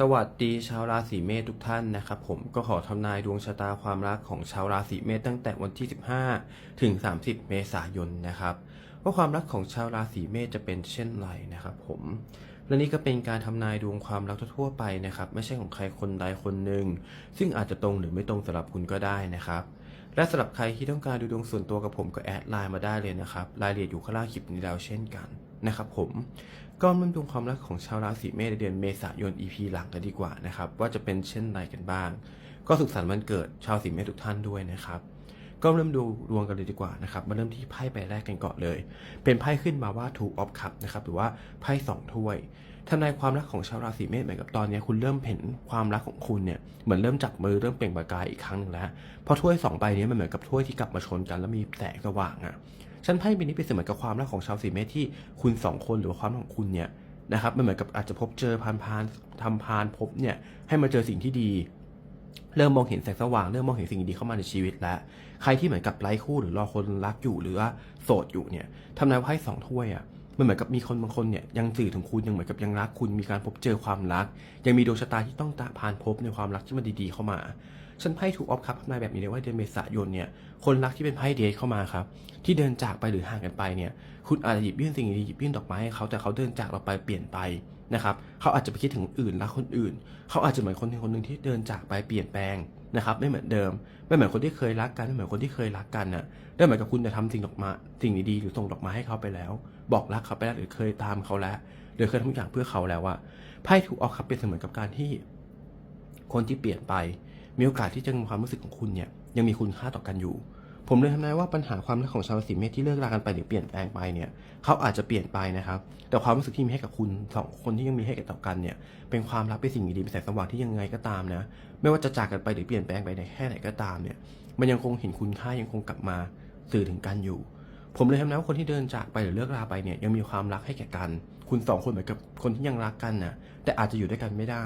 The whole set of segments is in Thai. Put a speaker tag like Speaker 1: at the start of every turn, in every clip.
Speaker 1: สวัสดีชาวราศีเมษทุกท่านนะครับผมก็ขอทำนายดวงชะตาความรักของชาวราศีเมษตั้งแต่วันที่ 15 ถึง 30 เมษายนนะครับว่าความรักของชาวราศีเมษจะเป็นเช่นไรนะครับผมและนี่ก็เป็นการทำนายดวงความรักทั่วไปนะครับ ไม่ใช่ของใครคนใดคนหนึ่งซึ่งอาจจะตรงหรือไม่ตรงสำหรับคุณก็ได้นะครับ และสำหรับใครที่ต้องการดูดวงส่วนตัวกับผมก็แอดไลน์มาได้เลยนะครับรายละเอียดอยู่ข้างล่างคลิปนี้แล้วเช่นกันนะครับผมก็มาดูความรักของชาวราศีเมษในเดือนเมษายน EP หลังกันดีกว่านะครับว่าจะเป็นเช่นไรกันบ้าง ก็สุขสันต์วันเกิดชาวราศีเมษทุกท่านด้วยนะครับก็เริ่มดูดวงกันเลยดีกว่านะครับมาเริ่มที่ไพ่ใบแรกกันก่อนเลย เป็นไพ่ขึ้นมาว่าถูกออฟคัพนะครับหรือว่าไพ่สองถ้วย ทำนายความรักของชาวราศีเมษเหมือนกับตอนนี้คุณเริ่มเห็นความรักของคุณเนี่ยเหมือนเริ่มจับมือเริ่มเปล่งประกายอีกครั้งหนึ่งแล้วเพราะถ้วยสองใบนี้มันเหมือนกับถ้วยที่กลับมาชนกันแล้วมีแสงสว่างอะฉันไพ่ใบนี้เป็นเสมือนกับความรักของชาวสีเมษที่คุณสองคนหรือว่าความของคุณเนี่ยนะครับมันเหมือนกับอาจจะพบเจอพานพานทำพานพบเนี่ยให้มาเจอสิ่งที่ดี เริ่มมองเห็นแสงสว่างเริ่มมองเห็นสิ่งดีเข้ามาในชีวิตแล้วใครที่เหมือนกับไร้คู่หรือรอคนรักอยู่หรือว่าโสดอยู่เนี่ยทำนายว่าไพ่สองถ้วยอะ มันเหมือนกับมีคนบางคนเนี่ยยังสื่อถึงคุณยังเหมือนกับยังรักคุณมีการพบเจอความรัก ยังมีดวงชะตาที่ต้องตะผ่านพบในความรักที่มันดีๆเข้ามาฉันไพ่ถูกออฟครับทำนายแบบนี้เลยว่าเดือนเมษายนเนี่ยคนรักที่เป็นไพ่เดทเข้ามาครับที่เดินจากไปหรือห่างกันไปเนี่ยคุณอาจจะหยิบยื่นสิ่งดีหยิบยื่นดอกไม้ให้เขาแต่เขาเดินจากเราไปเปลี่ยนไปนะครับเขาอาจจะไปคิดถึงอื่นรักคนอื่น เขาอาจจะเหมือนคนหนึ่งคนหนึ่งที่เดินจากไปเปลี่ยนแปลง นะครับไม่เหมือนเดิม ไม่เหมือนคนที่เคยรักกันไม่เหมือนคนที่เคยรักกันน่ะได้เหมือนกับคุณจะทำสิ่งดอกมาสิ่งดีๆหรือส่งดอกไม้ให้เขาไปแล้ว บอกรักเขาไปแล้วหรือเคยตามเขาแล้วหรือเคยทำทุกอย่างเพื่อเขาแล้วว่าไพ่ถูกออกครับเป็นเสมือนกับการที่ คนที่เปลี่ยนไป มีโอกาสที่จะมีความรู้สึกของคุณเนี่ยยังมีคุณค่าต่อกันอยู่ ผมเลยทำนายว่าปัญหาความรักของชาวราศีเมษที่เลิกรากันไปหรือเปลี่ยนแปลงไปเนี่ยเขาอาจจะเปลี่ยนไปนะครับ แต่ความรู้สึกที่มีให้กับคุณสองคนที่ยังมีให้กับต่อกันเนี่ยเป็นความรักเป็นสิ่งดีๆเป็นแสงสว่างที่ยังไงก็ตามนะ ไม่ว่าจะจากกันไปหรือเปลี่ยนแปลงไปในแค่ไหนก็ตามเนี่ยมันยังคงเห็นคุณค่ายังคงกลับมาสื่อถึงกันอยู่ ผมเลยทำนายว่าคนที่เดินจากไปหรือเลิกราไปเนี่ยยังมีความรักให้แก่กัน คุณสองคนเหมือนกับคนที่ยังรักกันนะแต่อาจจะอยู่ด้วยกันไม่ได้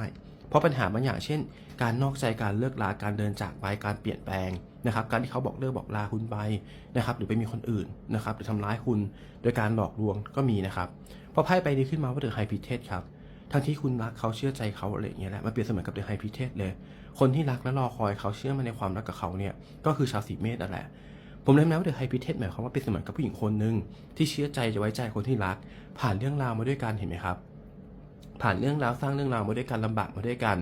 Speaker 1: เพราะปัญหาบางอย่างเช่น การนอกใจการเลิกลาการเดินจากไปการเปลี่ยนแปลง นะครับการที่เขาบอกเลิกบอกลาคุณไปนะครับหรือไปมีคนอื่นนะครับหรือทำร้ายคุณโดยการหลอกลวงก็มีนะครับพอไพ่ใบนี้ขึ้นมาว่าเดอะไฮพิเทสครับทั้งที่คุณรักเขาเชื่อใจเขาอะไรอย่างเงี้ยแหละมันเปรียบเสมือนกับเดอะไฮพิเทสเลย คนที่รักและรอคอยเขาเชื่อมันในความรักกับเขาเนี่ยก็คือชาวสีเมษนั่นแหละผมเลยนะว่าเดอะไฮพิเทสหมายความว่าเป็นเสมือนกับผู้หญิงคนหนึ่งที่เชื่อใจจะไว้ใจคนที่รัก ผ่านเรื่องราวมาด้วยกันเห็นไหมครับ ผ่านเรื่องราวสร้างเรื่องราวมาด้วยกันลำบากมาด้วยกัน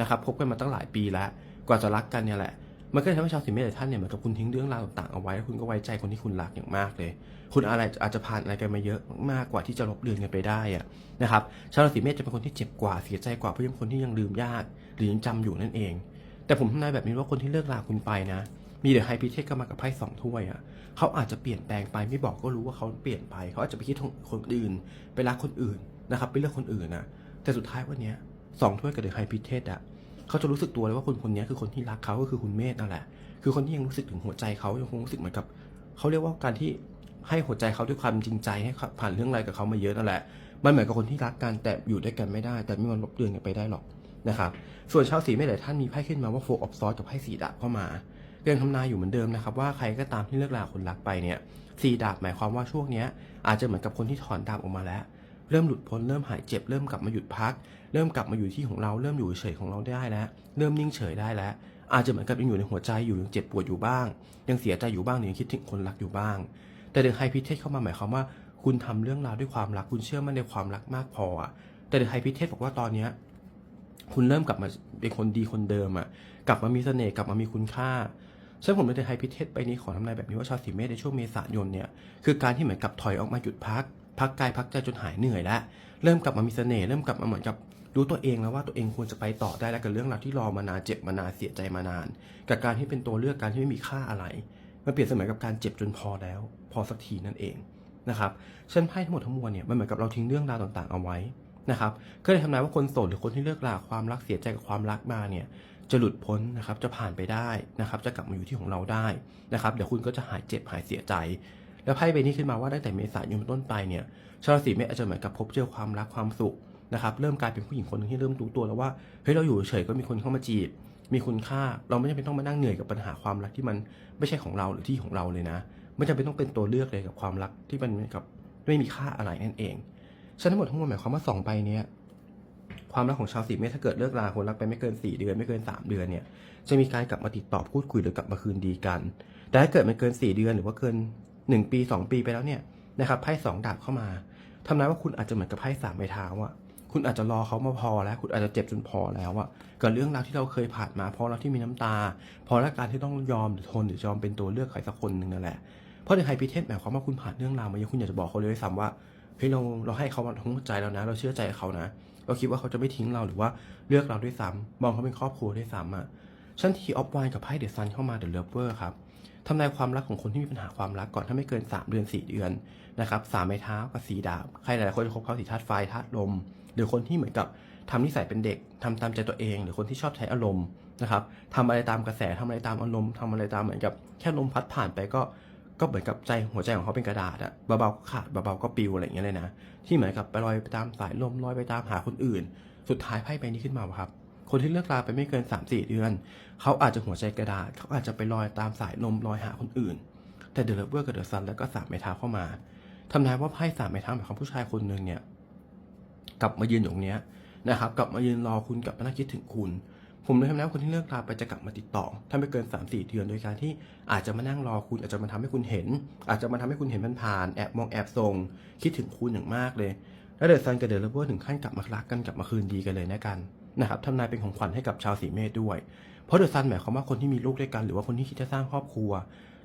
Speaker 1: นะครับพบกันมาตั้งหลายปีแล้ว กว่าจะรักกันเนี่ยแหละ มันก็ทำให้ชาวสิเมษหลายท่านเนี่ยเหมือนกับคุณทิ้งเรื่องราวต่างๆเอาไว้แล้วคุณก็ไว้ใจคนที่คุณรักอย่างมากเลย คุณอะไรอาจจะผ่านอะไรกันมาเยอะมากกว่าที่จะลบเลือนกันไปได้อะนะครับชาวราศีเมษจะเป็นคนที่เจ็บกว่าเสียใจกว่าเพราะยังคนที่ยังลืมยากหรือยังจำอยู่นั่นเอง แต่ผมทำนายแบบนี้ว่าคนที่เลิกลาคุณไปนะมีเดอะไฮพิเทสก็มากับไพ่สองถ้วยอะเขาอาจจะเปลี่ยนแปลงไปไม่บอกก็รู้ว่าเขาเปลี่ยนไป เขาอาจจะไปคิดถึงคนอื่น ไปรักคนอื่นนะครับไปเลือกคนอื่นนะแต่สุดท้ายวันนี้สองถ้วยกับเดอะไฮพิเทสอะ เขาจะรู้สึกตัวเลยว่าคนคนนี้คือคนที่รักเขาก็คือคุณเมธนั่นแหละ คือคนที่ยังรู้สึกถึงหัวใจเขายังคงรู้สึกเหมือนกับเขาเรียกว่าการที่ให้หัวใจเขาด้วยความจริงใจให้ผ่านเรื่องอะไรกับเขามาเยอะนั่นแหละ มันเหมือนกับคนที่รักกันแต่อยู่ด้วยกันไม่ได้ แต่ไม่มันลบเลือนกันไปได้หรอกนะครับ ส่วนชาวสีเมษหลายท่านมีไพ่ขึ้นมาว่าโฟออฟซอสกับไพ่สีดาบเข้ามาเรื่องทำนายอยู่เหมือนเดิมนะครับว่าใครก็ตามที่เลิกลาคนรักไปเนี่ยสีดาบหมายความว่าช่วงเนี้ยอาจจะเหมือนกับคนที่ถอนดาบออกมาแล้ว เริ่มหลุดพ้นเริ่มหายเจ็บเริ่มกลับมาหยุดพัก เริ่มกลับมาอยู่ที่ของเราเริ่มอยู่เฉยของเราได้แล้ว เริ่มนิ่งเฉยได้แล้ว อาจจะเหมือนกับยังอยู่ในหัวใจอยู่ยังเจ็บปวดอยู่บ้าง ยังเสียใจอยู่บ้างหรือยังคิดถึงคนรักอยู่บ้าง แต่เดอะไฮพิเทสเข้ามาหมายความว่า คุณทำเรื่องราวด้วยความรักคุณเชื่อมั่นในความรักมากพอแต่เดอะไฮพิเทสบอกว่าตอนเนี้ยคุณเริ่มกลับมาเป็นคนดีคนเดิมอะกลับมามีเสน่ห์กลับมามีคุณค่าซึ่งผมในเดอะไฮพิเทสไปนี้ขอทำนายแบบนี้ว่าชาวสีเมษในช่วงเมษายนเนี่ยคือการที่เหมือนกับถอยออกมาหยุดพัก พักกายพักใจจนหายเหนื่อยแล้ว เริ่มกลับมามีเสน่ห์เริ่มกลับมาเหมือนกับรู้ตัวเองแล้วว่าตัวเองควรจะไปต่อได้แล้วกับเรื่องราวที่รอมานานเจ็บมานานเสียใจมานาน กับการที่เป็นตัวเลือกการที่ไม่มีค่าอะไรมันเปรียบเสมือนกับการเจ็บจนพอแล้ว พอสักทีนั่นเองนะครับเช่นไพ่ทั้งหมดทั้งมวลเนี่ยมันเหมือนกับเราทิ้งเรื่องราวต่างๆเอาไว้นะครับก็เลยทำนายว่าคนโสดหรือคนที่เลิกลาความรักเสียใจกับความรักมาเนี่ยจะหลุดพ้นนะครับจะผ่านไปได้นะครับจะกลับมาอยู่ที่ของเราได้นะครับเดี๋ยวคุณก็จะหายเจ็บหายเสียใจ แล้วไพ่ใบนี้ขึ้นมาว่าตั้งแต่เมษายนเป็นต้นไปเนี่ยชาวราศีเมษอาจจะเหมือนกับพบเจอความรักความสุขนะครับเริ่มกลายเป็นผู้หญิงคนหนึ่งที่เริ่มรู้ตัวแล้วว่าเฮ้ยเราอยู่เฉยก็มีคนเข้ามาจีบ มีคุณค่าเราไม่จำเป็นต้องมานั่งเหนื่อยกับปัญหาความรักที่มันไม่ใช่ของเราหรือที่ของเราเลยนะ ไม่จำเป็นต้องเป็นตัวเลือกเลยกับความรักที่มันเหมือนกับไม่มีค่าอะไรนั่นเองฉะนั้นทั้งหมดทั้งมวลหมายความว่าสองใบเนี้ยความรักของชาวสีเมษถ้าเกิดเลิกราคนรักไปไม่เกิน 4 เดือนไม่เกิน 3 เดือนเนี่ยจะมีการกลับมาติดต่อพูดคุยหรือกลับมาคืนดีกัน แต่ถ้าเกิดมันเกิน 4 เดือนหรือว่าเกิน 1 ปี 2 ปีไปแล้วเนี่ยนะครับไพ่สองดาบเข้ามาทำนายว่าคุณอาจจะเหมือนกับไพ่สามใบเท้าอะคุณอาจจะรอเขามาพอแล้ว คุณอาจจะเจ็บจนพอแล้วอะกับเรื่องราวที่เราเคยผ่านมาพราะเราที่มีน้ำตาพราะและการที่ต้องยอมหรือทนหรือยอมเป็นตัวเลือกใครสักคนหนึ่งนั่นแหละเพราะในไฮพิเทศหมายความว่าคุณผ่านเรื่องราวมาเยอะคุณอยากจะบอกเขาเลยด้วยซ้ำว่าเฮ้ยเราเราให้เขามาทั้งใจแล้วนะ เราเชื่อใจเขานะเราคิดว่าเขาจะไม่ทิ้งเราหรือว่าเลือกเราด้วยซ้ำมองเขาเป็นครอบครัวด้วยซ้ำอะชั้นทีออฟไวน์กับไพ่เดอะซันเข้ามาเดอะเลเวอร์ครับ ทำนายความรักของคนที่มีปัญหาความรักก่อนถ้าไม่เกิน 3 เดือน 4 เดือนนะครับสามไม้เท้ากับสีดาบใครหลายๆคนจะคบเขาสีธาตุไฟธาตุลม หรือคนที่เหมือนกับทำนิสัยเป็นเด็กทำตามใจตัวเอง หรือคนที่ชอบใช้อารมณ์นะครับทำอะไรตามกระแสทำอะไรตามอารมณ์ทำอะไรตามเหมือนกับแค่ลมพัดผ่านไปก็ก็เหมือนกับใจหัวใจของเขาเป็นกระดาษอะเบาๆก็ขาดเบาๆก็ปิวอะไรอย่างเงี้ยเลยนะที่เหมือนกับไปลอยไปตามสายลมลอยไปตามหาคนอื่น สุดท้ายไพ่ใบนี้ขึ้นมาครับ คนที่เลิกลาไปไม่เกิน 3 4 เดือน เขาอาจจะหัวใจกระดาษ เขาอาจจะไปลอยตามสายลมลอยหาคนอื่น แต่เดอะเลเวอร์กับเดอะซันแล้วก็สามไม้เท้าเข้ามาทำนายว่าไพ่สามไม้เท้าหมายความผู้ชายคนหนึ่งเนี่ยกลับมายืนอยู่ตรงเนี้ยนะครับกลับมายืนรอคุณกลับมานั่งคิดถึงคุณ ผมเลยทำแล้วคนที่เลิกลาไปจะกลับมาติดต่อ ถ้าไม่เกิน 3 4 เดือนโดยการที่อาจจะมานั่งรอคุณอาจจะมาทำให้คุณเห็น อาจจะมาทำให้คุณเห็นมันผ่านๆแอบมองแอบส่งคิดถึงคุณอย่างมากเลยแล้วเดอะซันกับเดอะเลเวอร์ถึงขั้นกลับมารักกันกลับมาคืนดีกันเลยนะกัน นะครับทำนายเป็นของขวัญให้กับชาวสีเมษด้วย เพราะเดอะซันหมายความว่าคนที่มีลูกด้วยกันหรือว่าคนที่คิดจะสร้างครอบครัว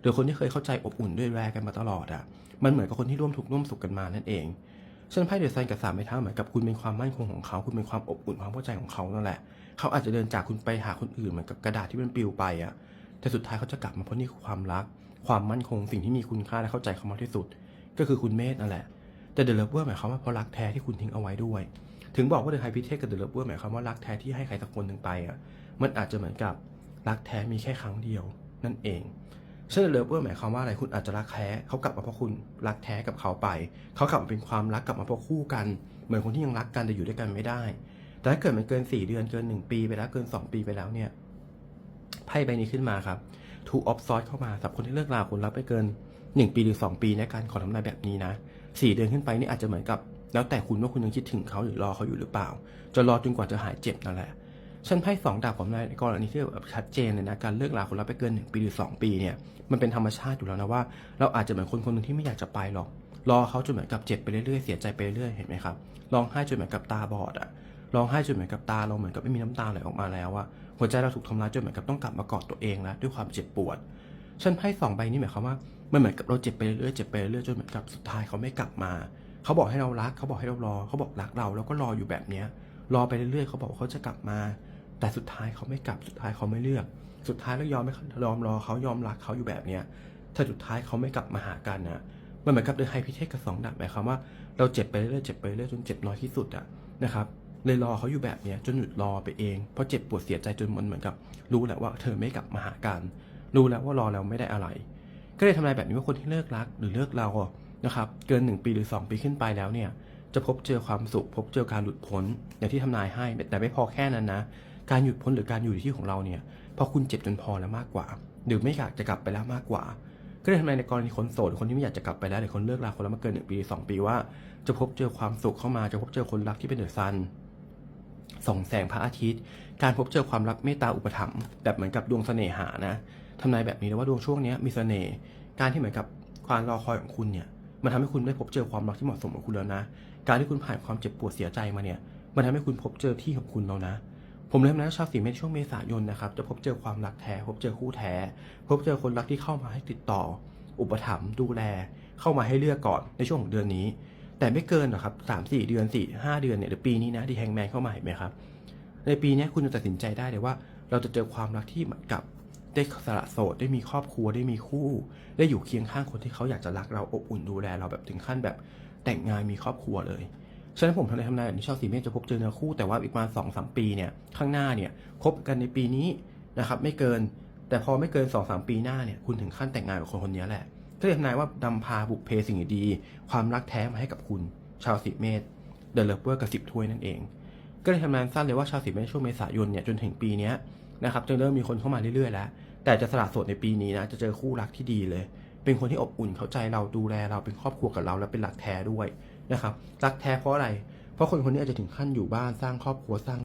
Speaker 1: หรือคนที่เคยเข้าใจอบอุ่นด้วยแรกันมาตลอดอะ มันเหมือนกับคนที่ร่วมทุกข์ร่วมสุขกันมานั่นเองฉันไพ่เดอะซันกับสามไม้เท้าเหมือนกับคุณเป็นความมั่นคงของเขา คุณเป็นความอบอุ่นความเข้าใจของเขานั่นแหละ เขาอาจจะเดินจากคุณไปหาคนอื่นเหมือนกับกระดาษที่มันปลิวไปอะ แต่สุดท้ายเขาจะกลับมาเพราะนี่คือความรัก ความมั่นคงสิ่งที่มีคุณค่าและเข้าใจเขามากที่สุด ก็คือคุณเมธนั่นแหละ แต่เดอะเลเวอร์หมายความว่าเพราะรักแท้ที่คุณทิ้งเอาไว้ด้วย ถึงบอกว่าเดอะไฮพิเทคกับเดอะเลิฟเวอร์หมายความว่ารักแท้ที่ให้ใครสักคนหนึ่งไปอะมันอาจจะเหมือนกับรักแท้มีแค่ครั้งเดียวนั่นเองเช่นเดอะเลเวอร์หมายความว่าอะไรคุณอาจจะรักแท้เขากลับมาเพราะคุณรักแท้กับเขาไป เขากลับมาเป็นความรักกลับมาเพราะคู่กัน เหมือนคนที่ยังรักกันแต่อยู่ด้วยกันไม่ได้ แต่ถ้าเกิดมันเกิน 4 เดือนเกิน 1 ปีไปแล้วเกิน 2 ปีไปแล้วเนี่ยไพ่ใบนี้ขึ้นมาครับ two of swords เข้ามาสำหรับคนที่เลิกราคนรักไปเกิน 1 ปีหรือ 2 ปีในการขอทำนายแบบนี้นะ4เดือนขึ้นไปนี่อาจจะเหมือนกับ แล้วแต่คุณว่าคุณยังคิดถึงเขาหรือรอเขาอยู่หรือเปล่า จะรอจนกว่าจะหายเจ็บนั่นแหละฉันไพ่สองดาบของนายในกรณีที่แบบชัดเจนเลยนะการเลิกลาคนรักไปเกินหนึ่งปีหรือสองปีเนี่ยมันเป็นธรรมชาติอยู่แล้วนะว่า เราอาจจะเหมือนคนคนหนึ่งที่ไม่อยากจะไปหรอก รอเขาจนเหมือนกับเจ็บไปเรื่อยๆเสียใจไปเรื่อยเห็นไหมครับร้องไห้จนเหมือนกับตาบอดอะร้องไห้จนเหมือนกับตาเราเหมือนกับไม่มีน้ำตาไหลออกมาแล้วอะหัวใจเราถูกทำร้ายจนเหมือนกับต้องกลับมากอดตัวเองแล้วด้วยความเจ็บปวดฉันไพ่สองใบนี้หมายความว่ามันเหมือนกับเราเจ็บไปเรื่อยๆเจ็บไปเรื่อยๆจนเหมือนกับสุดท้ายเขาไม่กลับมา เขาบอกให้เรารัก เขาบอกให้เรารอ เขาบอกรักเราแล้วก็รออยู่แบบเนี้ย รอไปเรื่อยๆเขาบอกว่าเขาจะกลับมา แต่สุดท้ายเขาไม่กลับ สุดท้ายเขาไม่เลือก สุดท้ายแล้วยอมไม่ยอมรอเขายอมรักเขาอยู่แบบเนี้ย ถ้าสุดท้ายเขาไม่กลับมาหากันนะมันเหมือนกับเดินไฮพิเทคกับสองดับหมายความว่าเราเจ็บไปเรื่อยๆเจ็บไปเรื่อยๆจนเจ็บน้อยที่สุดอะนะครับเลยรอเขาอยู่แบบเนี้ยจนหยุดรอไปเองเพราะเจ็บปวดเสียใจจนมันเหมือนกับ รู้แหละว่าเธอไม่กลับมาหากัน รู้แล้วว่ารอแล้วไม่ได้อะไร ก็เลยทำนายแบบนี้ว่าคนที่เลิกรักหรือเลิกเรา นะครับเกิน 1 ปีหรือ 2 ปีขึ้นไปแล้วเนี่ยจะพบเจอความสุข พบเจอการหลุดพ้นอย่างที่ทำนายให้ แต่ไม่พอแค่นั้นนะ การหยุดพ้นหรือการอยู่ที่ของเราเนี่ยพราะคุณเจ็บจนพอแล้วมากกว่า หรือไม่อยากจะกลับไปแล้วมากกว่า ก็เลยทำนายในกรณีคนโสดคนที่ไม่อยากจะกลับไปแล้วหรือคนเลิกราคนแล้วมาเกินหนึ่งปีสองปีว่า จะพบเจอความสุขเข้ามาจะพบเจอคนรักที่เป็นเดือะซันส่องแสงพระอาทิตย์ การพบเจอความรักเมตตาอุปถัมภ์แบบเหมือนกับดวงเสน่หานะทำนายแบบนี้เลยว่าดวงช่วงนี้มีเสน่ห์การที่เหมือนกับความรอคอยของคุณเนี่ย มันทำให้คุณได้พบเจอความรักที่เหมาะสมกับคุณแล้วนะ การที่คุณผ่านความเจ็บปวดเสียใจมาเนี่ย มันทำให้คุณพบเจอที่ของคุณแล้วนะ ผมเลยนะชาวสีเมษช่วงเมษายนนะครับ จะพบเจอความรักแท้ พบเจอคู่แท้ พบเจอคนรักที่เข้ามาให้ติดต่อ อุปถัมภ์ดูแล เข้ามาให้เลือกก่อนในช่วงของเดือนนี้ แต่ไม่เกินหรอกครับสามสี่เดือนสี่ห้าเดือนเนี่ยหรือปีนี้นะที่แฮงแมนเข้ามาเห็นไหมครับ ในปีนี้คุณจะตัดสินใจได้เลยว่า เราจะเจอความรักที่เหมือนกับ ได้สละโสดได้มีครอบครัวได้มีคู่ ได้อยู่เคียงข้างคนที่เขาอยากจะรักเราอบอุ่นดูแลเราแบบถึงขั้นแบบแต่งงานมีครอบครัวเลยฉะนั้นผมทำนายทำนายนี้ชาวสีเมษจะพบเจอเนื้อคู่แต่ว่าอีกประมาณสองสามปีเนี่ยข้างหน้าเนี่ยคบกันในปีนี้นะครับไม่เกิน แต่พอไม่เกินสองสามปีหน้าเนี่ยคุณถึงขั้นแต่งงานกับคนคนนี้แหละก็เลยทำนายว่านำพาบุกเพสิ่งดี ความรักแท้มาให้กับคุณ ชาวสีเมษเดอะเลเวอร์กับสิบถ้วยนั่นเอง ก็เลยทำนายสั้นเลยว่าชาวสีเมษช่วงเมษายนเนี่ยจนถึงปีนี้นะครับจะเริ่มมีคนเข้ามาเรื่อยๆแล้ว แต่จะสละโสดในปีนี้นะ จะเจอคู่รักที่ดีเลย เป็นคนที่อบอุ่นเข้าใจเราดูแลเราเป็นครอบครัวกับเราและเป็นหลักแท้ด้วยนะครับรักแท้เพราะอะไร เพราะคนคนนี้อาจจะถึงขั้นอยู่บ้านสร้างครอบครัวสร้าง